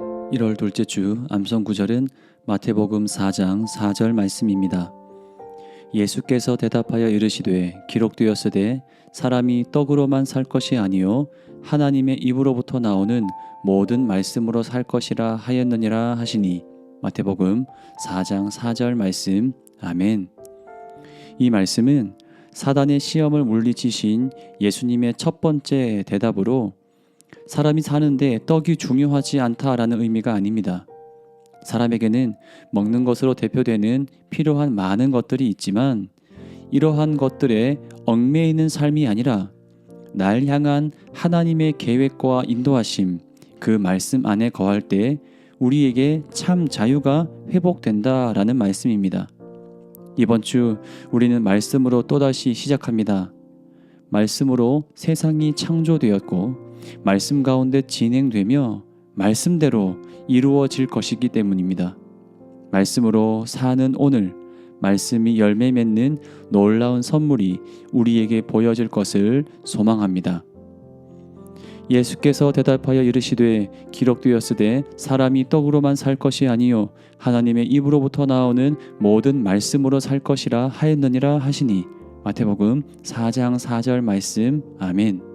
1월 둘째 주 암송 구절은 마태복음 4장 4절 말씀입니다. 예수께서 대답하여 이르시되 기록되었으되 사람이 떡으로만 살 것이 아니요 하나님의 입으로부터 나오는 모든 말씀으로 살 것이라 하였느니라 하시니 마태복음 4장 4절 말씀 아멘. 이 말씀은 사단의 시험을 물리치신 예수님의 첫 번째 대답으로 사람이 사는데 떡이 중요하지 않다라는 의미가 아닙니다. 사람에게는 먹는 것으로 대표되는 필요한 많은 것들이 있지만 이러한 것들에 얽매이는 삶이 아니라 날 향한 하나님의 계획과 인도하심 그 말씀 안에 거할 때 우리에게 참 자유가 회복된다라는 말씀입니다. 이번 주 우리는 말씀으로 또다시 시작합니다. 말씀으로 세상이 창조되었고 말씀 가운데 진행되며 말씀대로 이루어질 것이기 때문입니다. 말씀으로 사는 오늘 말씀이 열매 맺는 놀라운 선물이 우리에게 보여질 것을 소망합니다. 예수께서 대답하여 이르시되 기록되었으되 사람이 떡으로만 살 것이 아니요 하나님의 입으로부터 나오는 모든 말씀으로 살 것이라 하였느니라 하시니 마태복음 4장 4절 말씀 아멘.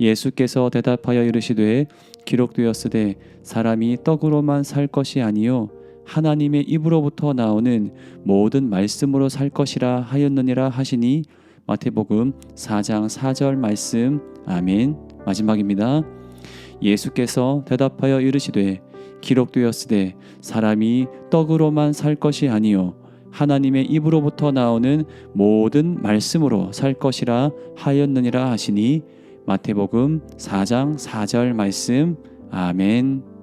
예수께서 대답하여 이르시되 기록되었으되 사람이 떡으로만 살 것이 아니요 하나님의 입으로부터 나오는 모든 말씀으로 살 것이라 하였느니라 하시니 마태복음 4장 4절 말씀 아멘. 마지막입니다. 예수께서 대답하여 이르시되 기록되었으되 사람이 떡으로만 살 것이 아니요 하나님의 입으로부터 나오는 모든 말씀으로 살 것이라 하였느니라 하시니 마태복음 4장 4절 말씀 아멘.